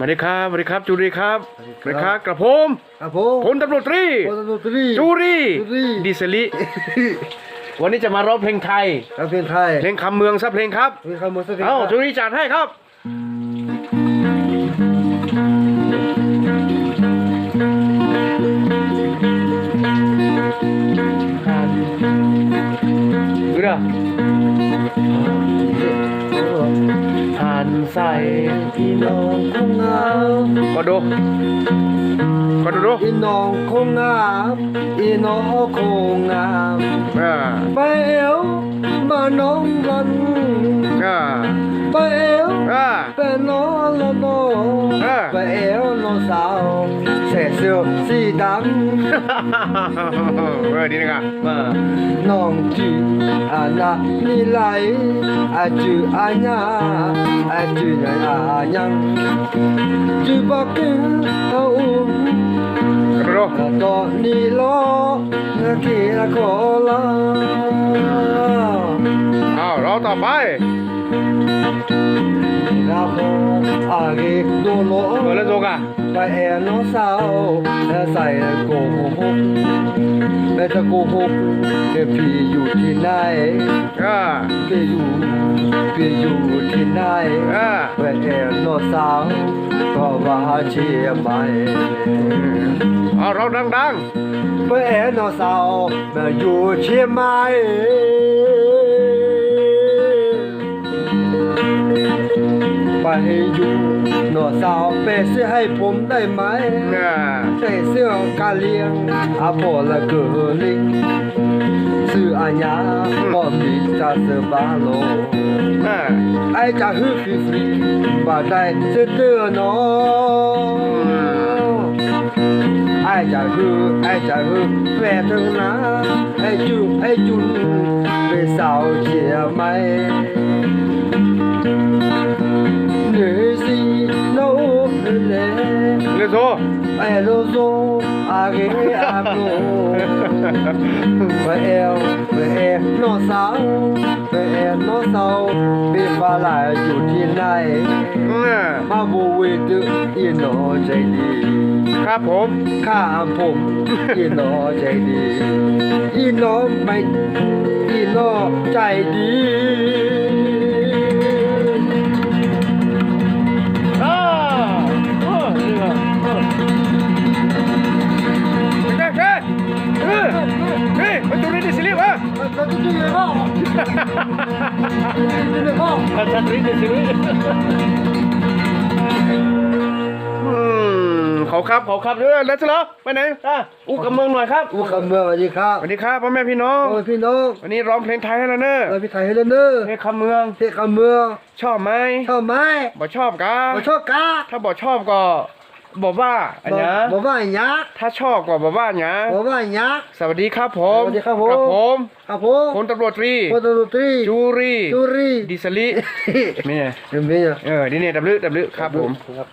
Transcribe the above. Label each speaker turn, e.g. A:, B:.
A: มาดีครับสวัสดีครับจูรีครับส
B: สวั
A: วัส
B: สดี
A: ดีค
B: ครั
A: รับบกระผม
B: ครับผม
A: พลตำรวจตรี
B: พลตำรวจตรี
A: จูรี
B: จูรี
A: ดิสลิวันนี้จะมาร้องเพลงไทย
B: นักเพลงไทย
A: เพลงคำเมืองสักเพลงครับ
B: มีคำมือสติ
A: เอ้าจูรีจัดให้ครับ ใส่พี่น้อง
B: คงงาม
A: ก็ดูก็ดูดู
B: อีน้องคงงามอีน้องคงงาม
A: อ่า
B: ไปเอวมาน้องกัน
A: อ
B: ไปเอวน้องสาวใส่เสื้อสีดำ
A: เออดีนะครับ
B: มาน้องจืออานานี่ไหลอาจืออาญาอาจือนาอายังจือบอกกินเอาอุ้ม
A: ก็ดูดู
B: ตอนนี้ล้อนากีละขอลา
A: อ้าวเราต่อไป
B: ลาโม อาเกโดโล
A: เปิดแล้วโจกอะ
B: ไปแอน้องสาวและใส่โกหกแม่จะโกหกเดี๋ยวพี่อยู่ที่ไหน
A: อ่า
B: พี่อยู่พี่อยู่ที่ไหน
A: อ่า
B: แอนนอาวก็ว่าเชียร์ใหม
A: เอาเราดัง
B: แม่แอนนอสาวม่อยู่เชียร์ใหม่ อยู่นอสาวเปเสื้อให้ผมได้ไหม
A: ๆอ่า
B: ใส่เสื้อกาเลียงอาโปละเกอลิงซื้ออาญาบ่มีจาเสือบาโล
A: อ่า
B: ไอจะฮือฟรีฟรีบ่ได้เสื้อเตือน้องไอจะฮือไอจะฮือแฟเธอนะไอจูไอจุนเป็นสาวเชียร์ไหม เหนื่อยเรี
A: ยกโซ
B: Elozo, age ablo. Be el, be el, no sao, be el, no sao. Be fala อยู่ที่ไหน
A: อ่า
B: มาบูวิดอีโนใจดี
A: ครับผม
B: ข้าผมอีโนใจดีอีโนไม่อีโนใจดี
A: อะ
B: เราจะดูยังไงบ้างดูยังไงบ้าง
A: มาจูรีดิสลิวอืมเขาครับเขาครับเออแล้วจะเหรอไปไหนอะอู้กับเมืองหน่อยครับ
B: อู้คำเมื่อสวัสดีครับ
A: สวัสดีครับพ่อแม่พี่น้อง
B: โอ้ยพี่น้อง
A: วันนี้ร้องเพลงไทยให้แล้วเนอะ
B: เราพี่ไทยให้แล้วเนอะ
A: เพลงคำเมือง
B: เทคำเมือง
A: ชอบไหม
B: ชอบไหม
A: บ่ชอบกะ
B: บ่ชอบกา
A: ถ้าบ่ชอบก็ บอกว่าอันเนี้ย
B: บอกว่าอย่างยักษ์
A: ถ้าชอบก็บอกว่าอันเนี้ย
B: บอกว่าอย่างยักษ์
A: สวัสดีครับผม
B: สวัสดีครับผม
A: กับผม
B: ครับผม
A: พลตำรวจตรี
B: พลตำรวจตรี
A: จูรี
B: จูรี
A: ดิสลินี่ไง
B: เห็นไหมเนี่ย
A: เออนี่เนี่ยดับลึดับลึครับผม
B: ครับ